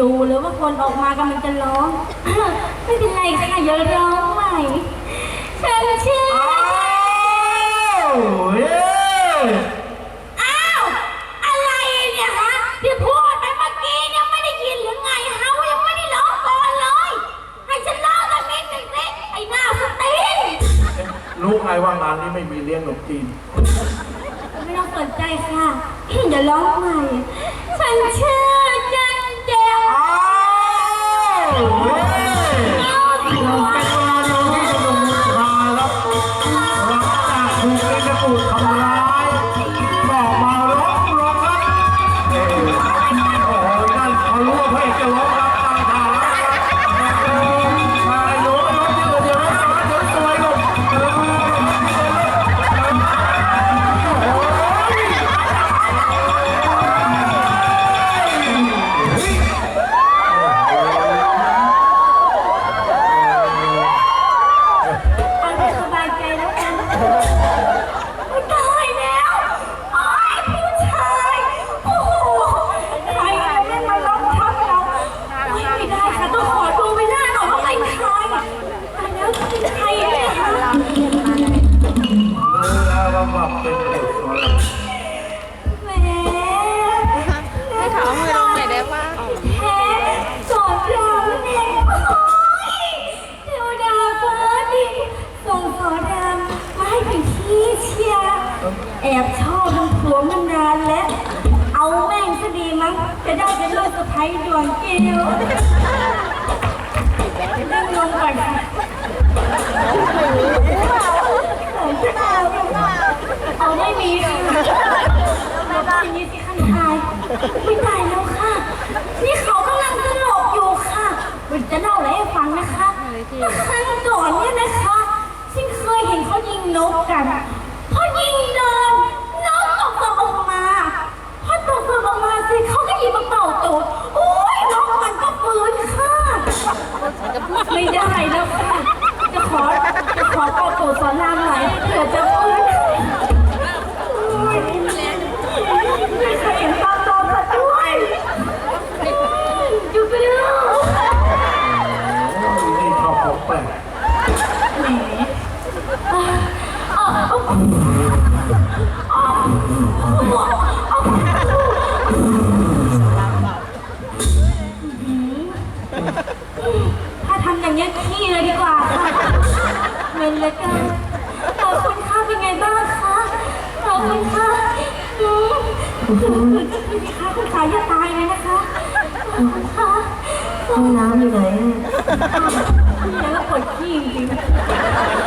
ดูเลยว่าคนออกมากำลังจะร้อง ไม่เป็นไรค่ะอย่าร้องใหม่ฉันเชื่ออ้าวเย้อ้าว อะไรเนี่ยฮะที่พูดไปเมื่อกี้เนี่ยไม่ได้ยินหรือไงฮะว่ายังไม่ได้ร้องก่อนเลย ให้ฉันร้องตอนนี้หนึ่งสิไอ้หน้าสตีนรู้ไงว่างานนี้ไม่มีเลี้ยงขนมจีนไม่ต้องสนใจค่ะ อย่าร้องใหม่ ฉันเชื่อ วันนานแล้ว เอาแม่งซะดีมั้ง จะได้เป็นลูกสะใภ้ดวงเกลียวนั่งลงก่อนค่ะเอาไม่มีค่ะไม่ได้มีสิขันทายไม่ตายแล้วค่ะ นี่เขากำลังสลบอยู่ค่ะมันจะเล่าอะไรให้ฟังนะคะเมื่อครั้งก่อนเนี่ยนะคะฉันเคยเห็นเขายิงนกกันพอยิงโดน ไม่ได้แล้วค่ะจะขอจะขอเป่าตูดสอนรามหน่อยเผื่อจะพูด มคุณค่ะคุณขาอย่าตายเลยนะคะขอบคุณค่ะห้องน้ำอยู่ไหนอะแล้วก็ปวดขี้จริงๆ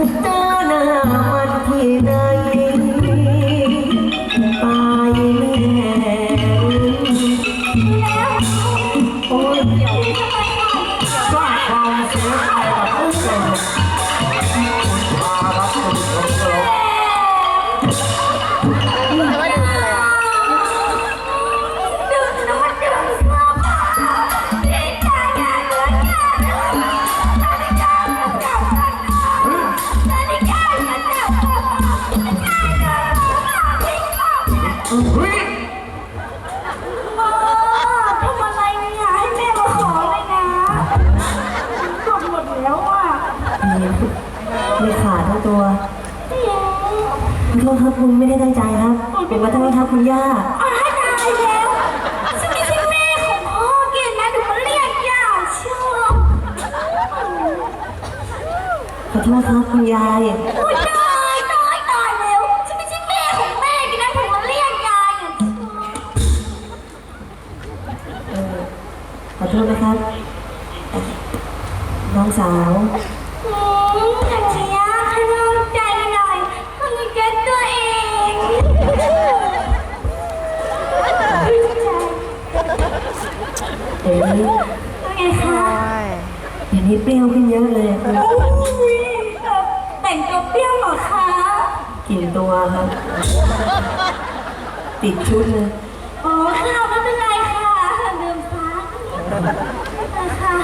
ถ้ ครับคุณไม่ได้ตั้งใจครับผมมาตั้งครับคุณย่าอ้าวตายฉันไม่ใช่แม่ของพ่อเกณฑ์นะหนูมาเรียกย่าเชียวขอโทษครับคุณยายตายตายตายแล้วฉันไม่ใช่แม่ของแม่กินนะผมมาเรียกยายอขอโทษนะครับน้องสาว เป็นไงคะเดี๋ยวนี้เปรี้ยวขึ้นเยอะเลยคืออุ้ยแต่งตัวเปรี้ยวเหรอคะกลิ่นตัวครับ ติดชุดเลยอ๋อค่ะไม่เป็นไรค่ะลืมฟ้าค่ะ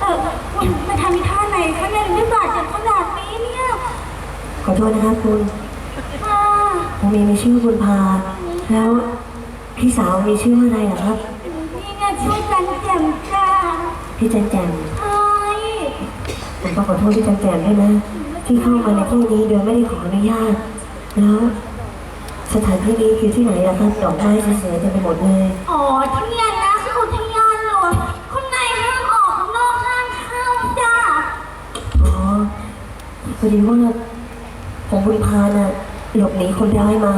เออคุณมาทำท่าไหนคะเนี่ยไม่บาดเจ็บขนาดนี้เนี่ยขอโทษนะครับคุณค่ะผมมีมีชื่อคุณพา แล้วพี่สาวมีชื่อว่าอะไรเหรอครับ นี่เนี่ยช่วยกันแจ่มจ้าพี่แจมแจมใช่ผมก็ขอโทษพี่แจมแจมด้วยนะ ที่เข้ามาในที่นี้โดยไม่ได้ขออนุญาต แล้ว สถานที่นี้คือที่ไหนล่ะครับดอกไม้สวยๆเต็มไปหมดเลยอ๋อที่เนี่ยนะคืออุทยานหลวงคนในห้ามออกนอกห้ามเข้าจ้าอ๋อพอดีว่าผมบุญพาน่ะหลบหนีคนร้ายมา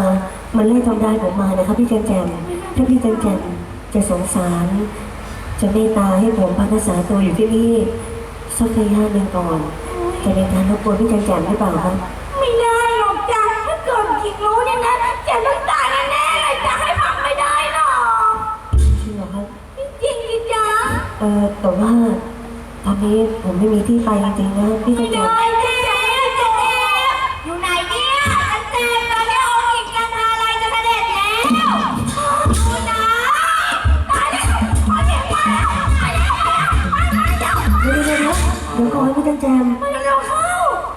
มันไล่ทำร้ายผมมานะครับพี่แจมแจมถ้าพี่แจมแจมจะสงสาร จะเมตตาให้ผมพักรักษาตัวอยู่ที่นี่สักระยะหนึ่งก่อนจะเป็นการรบกวนพี่แจมแจมหรือเปล่าครับ ไม่ได้หรอกจ้าถ้าเกิดหญิงรู้เนี่ยนะเจะต้องตายแน่ๆเลยจะให้พักไม่ได้หรอกจริงเหรอครับจริงดิจ้าเออแต่ว่าตอนนี้ผมไม่มีที่ไปจริงๆนะพี่แจไม่มแจได้ม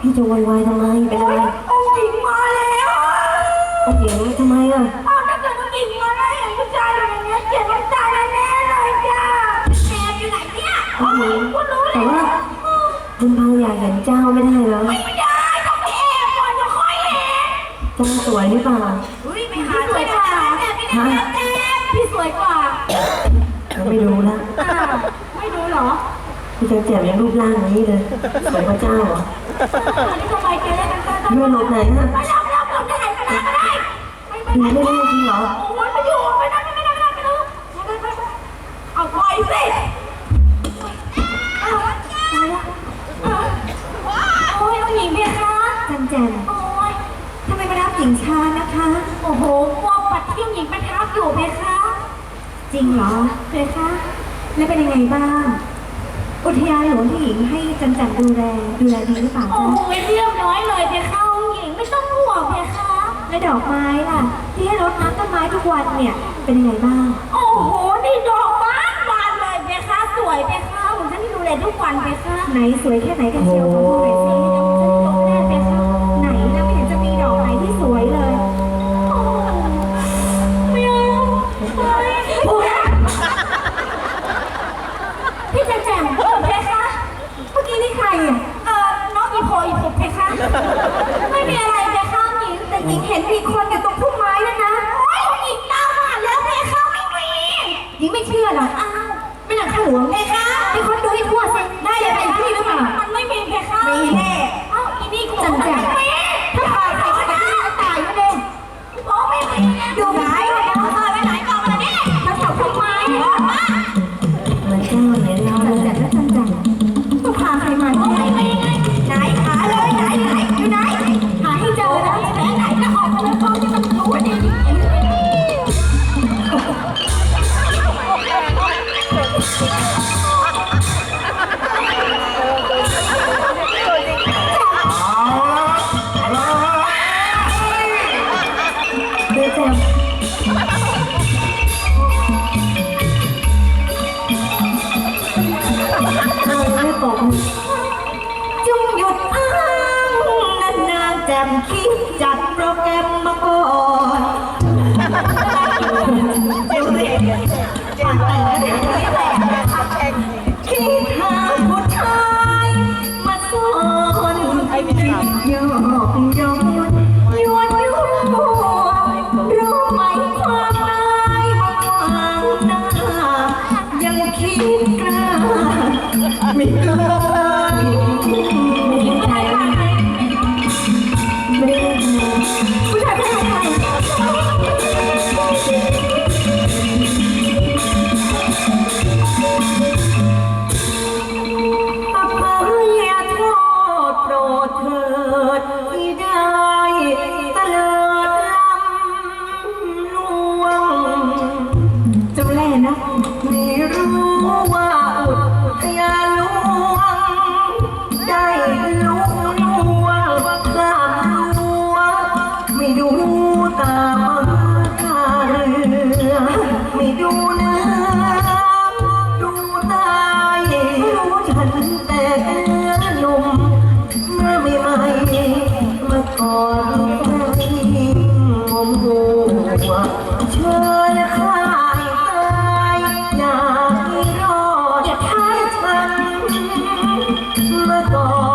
พี่จะวายวายทำไมเป็นอะไรองค์หญิงมาแล้วโอ้โหทำไมอะอ้าวถ้าเกิดองค์หญิงมาแล้วเห็นผู้ชายอย่างเงี้ยเจ็บน้ำตาแน่เลยจ้าแอบอยู่ไหนเนี่ยโอ้โหคุณรู้แต่ว่าคุณพาอยากเห็นเจ้าไม่ได้เหรอไม่ได้ต้องไปแอบก่อนจะค่อยเห็นเจ้าสวยหรือเปล่าอุ้ยไปหาสวยกว่าพี่แจ๊พี่สวยกว่าเราไม่รู้ละอ้าวไม่ดูเหรอ พี่แจมแจมยังรูปร่างนี้เลยสวยกว่าเจ้าเหรออันนี้ทำไมเจ๊ได้กันเพื่อนหลบไหนฮะไปรับรับรับได้ก็ได้ก็ได้ไม่ดูไม่ไม่ได้จริงเหรอโอ้ยไม่อยู่ไม่ได้ไม่ได้ไม่ได้ไม่ได้ไม่ได้เอาปล่อยสิเอาตายแล้วโอ้ยเอาหญิงเบียร์คะจันแจมโอ้ยทำไมมารับหญิงชานะคะ โอ้โหกลัวปัดที่หญิงประทับอยู่เบียร์คะ จริงเหรอเบียร์คะ แล้วเป็นยังไงบ้าง อุทยานหลวงที่หญิงให้จันจันดูแลดูแลดีหรือเปล่าโอ้จ๊ะ โหเรียบร้อยเลยเบียร์คะหญิงไม่ต้องห่วงเบียร์คะ และดอกไม้ล่ะ ที่ให้รดน้ำต้นไม้ทุกวันเนี่ยเป็นยังไงบ้าง โอ้โห นี่ดอกบานบานเลยเบียร์คะ สวยเบียร์คะผมฉันดูแลทุกวันเบียร์คะ ไหนสวยแค่ไหนกันเชียวขอดูหน่อยสิ นานๆแจมคิดจัดโปรแกรมมาก่อนคิ corazón.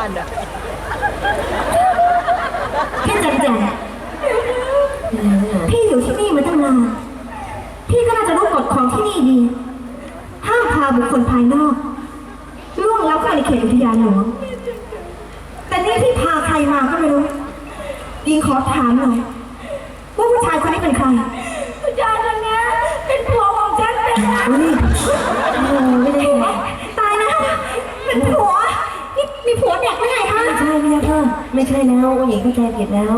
าไว้บ้านอะพี่จันแจงพี่อยู่ที่นี่มาตั้งนาน พี่ก็น่าจะรู้กฎของที่นี่ดี ห้ามพาบุคคลภายนอกล่วงล้ำเข้าในเขตอุทยานหลวง แต่นี่พี่พาใครมาก็ไม่รู้ ยิงขอถามหน่อยว่าผู้ชายคนนี้เป็นใครผู้ชายคนนี้เป็นผัวของฉันเป็นนะ อุ้ยโอ้ไม่ได้ไง ตายนะเป็นผัวนี่มีผัวเด็กไม่ไงฮะ ไม่ใช่ไม่ใช่ค่ะ ไม่ใช่แล้วผู้หญิงเข้าใจผิดแล้ว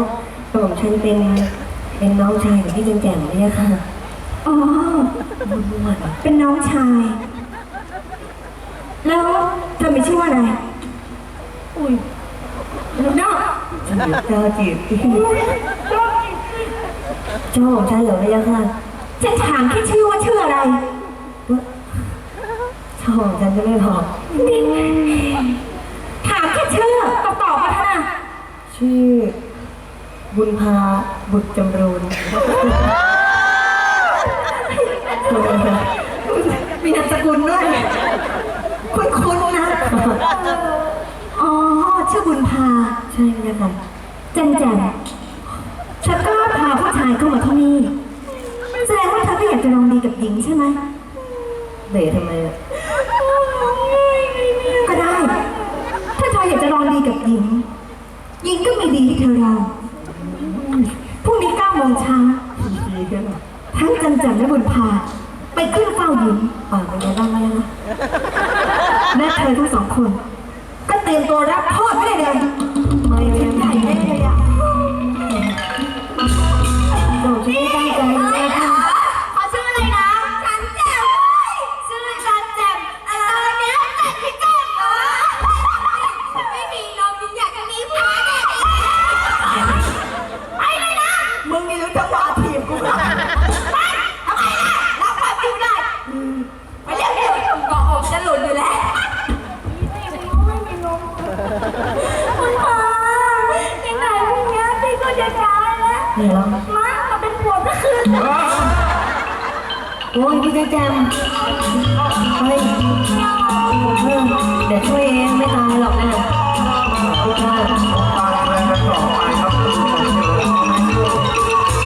กระผมฉันเป็นเป็นน้องชายของพี่แจ่มๆเนี่ยค่ะอ๋อเป็นน้องชาย แล้วเธอมีชื่อว่าอะไร อุ้ยน้องฉันอยู่เจ้าจีบเจ้าของฉันเหรอเนี่ยค่ะฉันถามแค่ชื่อว่าชื่ออะไร เจ้าของฉันจะไม่บอกนี่ถามแค่ชื่อตอบตอบมาเถอะนะ ชื่อบุญพาบุตรจำรูนมีนามสกุลด้วยคุณคุณนะอ๋อ ชื่อบุญพา ใช่ไหมค่ะแจันแจันฉันก็พาผู้ชายเข้ามาที่นี่แสดงว่าเธอก็อยากจะลองดีกับหญิงใช่ไหม เดททำไมอะก็ได้ ถ้าเธออยากจะลองดีกับหญิงหญิงก็มี ดีให้เธอลองพรุ่งนี้เก้าโมงเช้าดีขึ้นหรอทั้งจันจันและบุญพาไปขึ้นเฝ้าหญิงปากเป็นไงบ้างไหมนะและเธอทั้งสองคน งนี่รู้จังหวะถีบกูทำไมล่ะรับไปไม่ได้ไปเรียกเดี๋ยวกอกอกจะหลุดอยู่แล้วไม่มีนมไม่มีนมคุณพ่อยังไงพรุ่งนี้พี่ก็จะตายแล้วเดี๋ยวเรามามาเป็นผัวก็คือโอ้ยพี่แจมเฮ้ยเดี๋ยวช่วยเองไม่ตายหรอกนะพี่ค่ะ